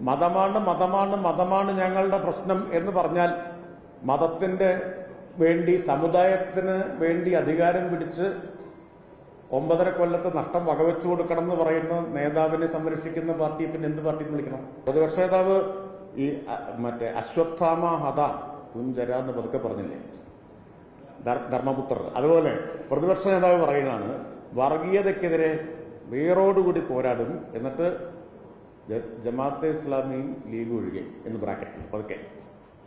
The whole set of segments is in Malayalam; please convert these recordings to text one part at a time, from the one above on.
മതമാണ് മതമാണ് മതമാണ് ഞങ്ങളുടെ പ്രശ്നം എന്ന് പറഞ്ഞാൽ മതത്തിന്റെ വേണ്ടി സമുദായത്തിന് വേണ്ടി അധികാരം പിടിച്ച് ഒമ്പതര കൊല്ലത്തെ നഷ്ടം വകവെച്ചു കൊടുക്കണം എന്ന് പറയുന്ന നേതാവിനെ സംരക്ഷിക്കുന്ന പാർട്ടിയെ പിന്നെ എന്ത് പാർട്ടി എന്ന് വിളിക്കണം? പ്രതിപക്ഷ നേതാവ് ഈ മറ്റേ അശ്വത്ഥാമ ഹത കുഞ്ചര എന്ന് പതുക്കെ പറഞ്ഞില്ലേ? ധർ- ധർമ്മപുത്രർ. അതുപോലെ പ്രതിപക്ഷ നേതാവ് പറയുന്നതാണ് വർഗീയതയ്ക്കെതിരെ വേരോടുകൂടി പോരാടും. എന്നിട്ട് ജമാഅത്തെ ഇസ്ലാമിയും ലീഗ് ഒഴികെ എന്ന് ബ്രാക്കറ്റിൽ പതുക്കെ.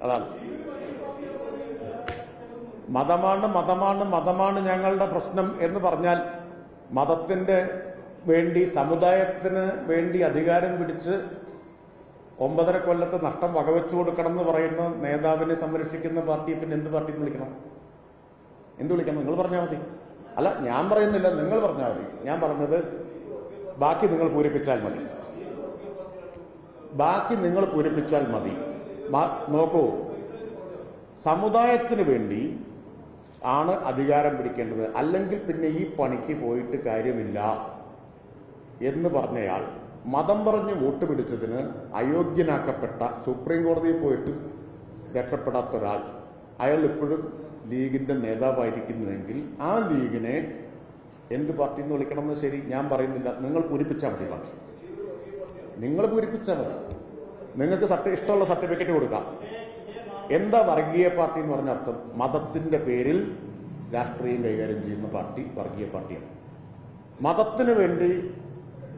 അതാണ്. മതമാണ് മതമാണ് മതമാണ് ഞങ്ങളുടെ പ്രശ്നം എന്ന് പറഞ്ഞാൽ മതത്തിന്റെ വേണ്ടി സമുദായത്തിന് വേണ്ടി അധികാരം പിടിച്ച് ഒമ്പതര കൊല്ലത്തെ നഷ്ടം വകവെച്ചു കൊടുക്കണം എന്ന് പറയുന്ന നേതാവിനെ സംരക്ഷിക്കുന്ന പാർട്ടിയെ പിന്നെ എന്ത് പാർട്ടി വിളിക്കണം? എന്ത് വിളിക്കണം? നിങ്ങൾ പറഞ്ഞാൽ മതി. അല്ല ഞാൻ പറയുന്നില്ല നിങ്ങൾ പറഞ്ഞാൽ മതി. ഞാൻ പറഞ്ഞത് ബാക്കി നിങ്ങൾ പൂരിപ്പിച്ചാൽ മതി. ബാക്കി നിങ്ങൾ പൂരിപ്പിച്ചാൽ മതി. നോക്കൂ. സമുദായത്തിന് വേണ്ടി ആണ് അധികാരം പിടിക്കേണ്ടത്. അല്ലെങ്കിൽ പിന്നെ ഈ പണിക്ക് പോയിട്ട് കാര്യമില്ല എന്ന് പറഞ്ഞയാൾ മതം പറഞ്ഞ് വോട്ട് പിടിച്ചതിന് അയോഗ്യനാക്കപ്പെട്ട സുപ്രീം കോടതിയിൽ പോയിട്ട് രക്ഷപ്പെടാത്ത ഒരാൾ അയാൾ ഇപ്പോഴും ലീഗിന്റെ നേതാവായിരിക്കുന്നുവെങ്കിൽ ആ ലീഗിനെ എന്ത് പാർട്ടി എന്ന് വിളിക്കണമെന്ന് ശരി ഞാൻ പറയുന്നില്ല. നിങ്ങൾ പൂരിപ്പിച്ചാൽ മതി ബാക്കി. നിങ്ങൾ പൂരിപ്പിച്ചാൽ മതി. നിങ്ങൾക്ക് സർട്ടി ഇഷ്ടമുള്ള സർട്ടിഫിക്കറ്റ് കൊടുക്കാം. എന്താ വർഗീയ പാർട്ടി എന്ന് പറഞ്ഞ അർത്ഥം? മതത്തിന്റെ പേരിൽ രാഷ്ട്രീയം കൈകാര്യം ചെയ്യുന്ന പാർട്ടി വർഗീയ പാർട്ടിയാണ്. മതത്തിന് വേണ്ടി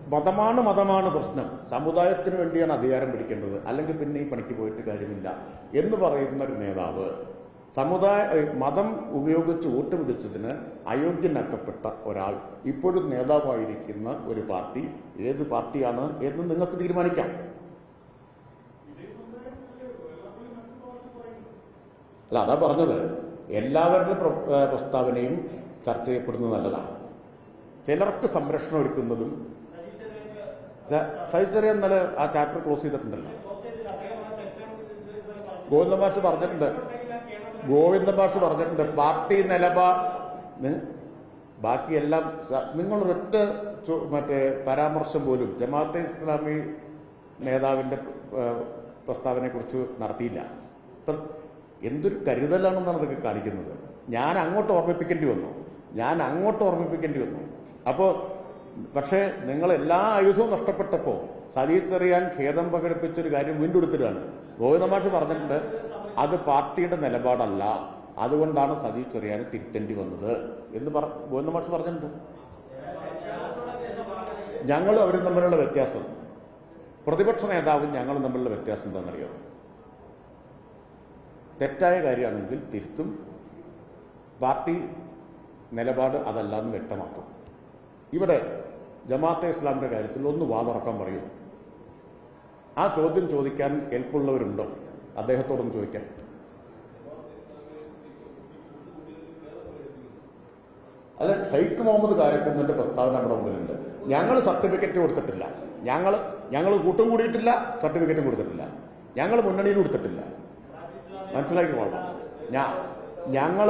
മതമാണ് മതമാണ് പ്രശ്നം. സമുദായത്തിന് വേണ്ടിയാണ് അധികാരം പിടിക്കേണ്ടത്. അല്ലെങ്കിൽ പിന്നെ ഈ പണിക്ക് പോയിട്ട് കാര്യമില്ല എന്ന് പറയുന്ന ഒരു നേതാവ് സമുദായ മതം ഉപയോഗിച്ച് വോട്ട് പിടിച്ചതിന് അയോഗ്യനാക്കപ്പെട്ട ഒരാൾ ഇപ്പോഴും നേതാവായിരിക്കുന്ന ഒരു പാർട്ടി ഏത് പാർട്ടിയാണ് എന്ന് നിങ്ങൾക്ക് തീരുമാനിക്കാം. അല്ല അതാ പറഞ്ഞത്. എല്ലാവരുടെ പ്രസ്താവനയും ചർച്ച ചെയ്യപ്പെടുന്നത് നല്ലതാണ്. ചിലർക്ക് സംരക്ഷണം ഒരുക്കുന്നതും സഹിച്ചെറിയ ആ ചാപ്റ്റർ ക്ലോസ് ചെയ്തിട്ടുണ്ടല്ലോ. ഗോവിന്ദ മാഷ് പറഞ്ഞിട്ടുണ്ട് ഗോവിന്ദ മാഷ് പറഞ്ഞിട്ടുണ്ട് പാർട്ടി നിലപാ ബാക്കിയെല്ലാം നിങ്ങൾ ഒരൊറ്റ ചോ- മറ്റേ പരാമർശം പോലും ജമാഅത്തെ ഇസ്ലാമി നേതാവിന്റെ പ്രസ്താവനയെ കുറിച്ച് നടത്തിയില്ല. ഇപ്പം എന്തൊരു കരുതലാണെന്നാണ് അതൊക്കെ കാണിക്കുന്നത്. ഞാൻ അങ്ങോട്ട് ഓർമ്മിപ്പിക്കേണ്ടി വന്നു. ഞാൻ അങ്ങോട്ട് ഓർമ്മിപ്പിക്കേണ്ടി വന്നു. അപ്പോൾ പക്ഷേ നിങ്ങൾ എല്ലാ ആയുധവും നഷ്ടപ്പെട്ടപ്പോൾ സതീച്ചെറിയാൻ ഖേദം പ്രകടിപ്പിച്ചൊരു കാര്യം വീണ്ടും എടുത്തിട്ടാണ് ഗോവിന്ദമാഷ് പറഞ്ഞിട്ടുണ്ട് അത് പാർട്ടിയുടെ നിലപാടല്ല. അതുകൊണ്ടാണ് സതീഷ് ചെറിയാൻ തിരുത്തേണ്ടി വന്നത്. എന്ന് പറ ഗോവിന്ദമാഷ് പറഞ്ഞിട്ടുണ്ട് ഞങ്ങളും അവരും തമ്മിലുള്ള വ്യത്യാസം. പ്രതിപക്ഷ നേതാവും ഞങ്ങളും തമ്മിലുള്ള വ്യത്യാസം എന്താണെന്നറിയോ? തെറ്റായ കാര്യമാണെങ്കിൽ തിരുത്തും. പാർട്ടി നിലപാട് അതല്ല എന്ന് വ്യക്തമാക്കും. ഇവിടെ ജമാഅത്തെ ഇസ്ലാമിന്റെ കാര്യത്തിൽ ഒന്ന് വാതുറക്കാൻ പറയൂ. ആ ചോദ്യം ചോദിക്കാൻ കെൽപ്പുള്ളവരുണ്ടോ അദ്ദേഹത്തോടൊന്ന് ചോദിക്കാം. അല്ല ഷെയ്ഖ് മുഹമ്മദ് കാരക്കുന്നിന്റെ പ്രസ്താവന നമ്മുടെ മുമ്പിലുണ്ട്. ഞങ്ങൾ സർട്ടിഫിക്കറ്റ് കൊടുത്തിട്ടില്ല. ഞങ്ങൾ ഞങ്ങൾ കൂട്ടും കൂടിയിട്ടില്ല സർട്ടിഫിക്കറ്റും കൊടുത്തിട്ടില്ല. ഞങ്ങൾ മുന്നണിയിൽ കൊടുത്തിട്ടില്ല. മനസ്സിലാക്കി കൊള്ളാം ഞങ്ങൾ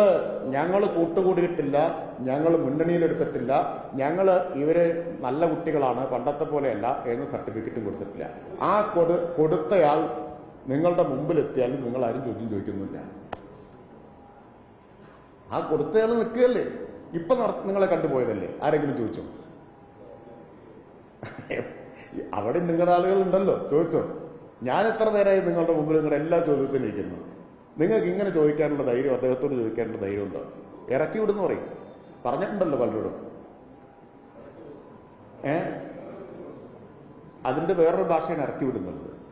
ഞങ്ങൾ കൂട്ടുകൂടിയിട്ടില്ല ഞങ്ങൾ മുന്നണിയിലെടുത്തിട്ടില്ല ഞങ്ങൾ ഇവർ നല്ല കുട്ടികളാണ് പണ്ടത്തെ പോലെയല്ല എന്ന് സർട്ടിഫിക്കറ്റും കൊടുത്തിട്ടില്ല. ആ കൊടു കൊടുത്തയാൾ നിങ്ങളുടെ മുമ്പിലെത്തിയാലും നിങ്ങൾ ആരും ചോദ്യം ചോദിക്കുന്നില്ല. ആ കൊടുത്തയാൾ നിൽക്കുകയല്ലേ? ഇപ്പൊ നിങ്ങളെ കണ്ടുപോയതല്ലേ? ആരെങ്കിലും ചോദിച്ചോ? അവിടെ നിങ്ങളുടെ ആളുകൾ ഉണ്ടല്ലോ ചോദിച്ചോ? ഞാൻ എത്ര നേരമായി നിങ്ങളുടെ മുമ്പിൽ നിങ്ങളുടെ എല്ലാ ചോദ്യത്തിനും ഇരിക്കുന്നു. നിങ്ങൾക്ക് ഇങ്ങനെ ചോദിക്കാനുള്ള ധൈര്യം അദ്ദേഹത്തോട് ചോദിക്കാനുള്ള ധൈര്യം ഉണ്ടോ ഇറക്കി വിടുന്നു പറയും. പറഞ്ഞിട്ടുണ്ടല്ലോ പലരോടും. ഏ? അതിന്റെ വേറൊരു ഭാഷയാണ് ഇറക്കി വിടുന്നത്.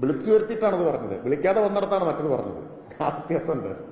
വിളിച്ചു വരുത്തിയിട്ടാണത് പറഞ്ഞത്. വിളിക്കാതെ വന്നിടത്താണ് മറ്റത് പറഞ്ഞത്. ആ വ്യത്യാസമുണ്ട്.